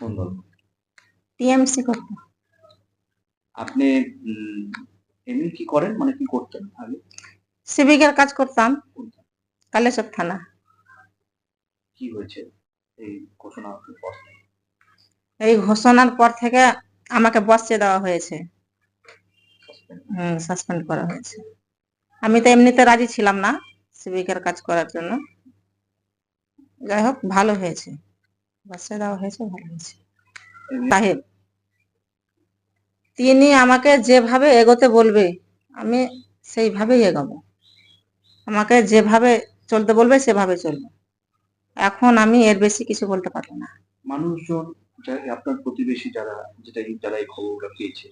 কোন দল? টিএমসি করতো। আপনি এমনি কি করেন? মানে কি করতেন আগে? সিভিকের কাজ করতাম। কালেশ্বর থানা। কি হয়েছে? এই ঘোষণা পর এই ঘোষণার পর থেকে আমাকে বসে দেওয়া হয়েছে। সাসপেন্ড করা হয়েছে। আমি তো এমনিতে রাজি ছিলাম না সিভিকের কাজ করার জন্য। যাই হোক ভালো হয়েছে। বসে দেওয়া হয়েছে ভালো হয়েছে। সাহেব তিনি আমাকে যেভাবে এগোতে বলবে আমি সেইভাবেই এগোবো। আমাকে যেভাবে চলতে বলবে সেভাবে চলবো। এখন আমি এর বেশি কিছু বলতে পারব না। মানুষজন আপনার প্রতিবেশী যারা যেটা যারা এই খবরগুলো পেয়েছে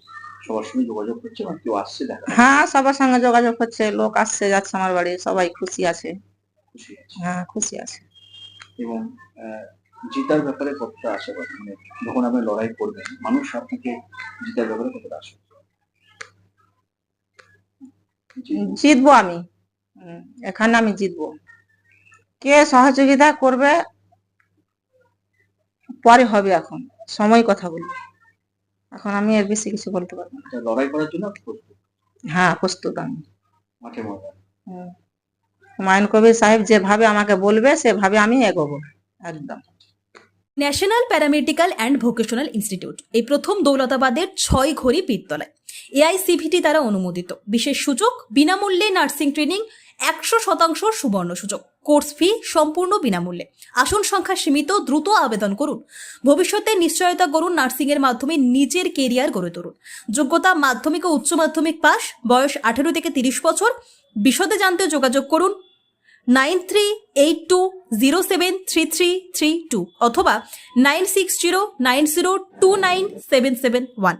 সবার সঙ্গে যোগাযোগ করছে বা কেউ আসছে দেখা হ্যাঁ সবার সঙ্গে যোগাযোগ হচ্ছে লোক আসছে যাচ্ছে আমার বাড়ি সবাই খুশি আছে। হ্যাঁ খুশি আছে। এবং জেতার ব্যাপারে কতটা আশাবাদী? মানে যখন আপনি লড়াই করবেন মানুষ আপনাকে জেতার ব্যাপারে কতটা আশা জিতবো আমি। এখানে আমি জিতবো। কে সহযোগিতা করবে? পরে হবে এখন। সময় কথা বলব এখন আমি এর বেশি কিছু বলতে পারব না। লড়াই করার জন্য হ্যাঁ প্রস্তুত আমি। মাঠে হুমায়ুন কবির সাহেব যেভাবে আমাকে বলবে সেভাবে আমি এগোবো। একদম। National Paramedical and Vocational Institute, এই প্রথম দৌলতাবাদের ছয় ঘড়ি পীরতলায় এআইসিভিটি দ্বারা অনুমোদিত। বিশেষ সুযোগ, বিনামূল্যে নার্সিং ট্রেনিং, একশো শতাংশ সুবর্ণ সুযোগ। কোর্স ফি সম্পূর্ণ বিনামূল্যে। আসন সংখ্যা সীমিত, দ্রুত আবেদন করুন। ভবিষ্যতে নিশ্চয়তা করুন নার্সিং এর মাধ্যমে নিজের কেরিয়ার গড়ে তুলুন। যোগ্যতা মাধ্যমিক ও উচ্চ মাধ্যমিক পাস বয়স আঠেরো থেকে তিরিশ বছর। বিশদে জানতে যোগাযোগ করুন nine three eight two zero seven three three three two অথবা nine six zero nine zero two nine seven seven one.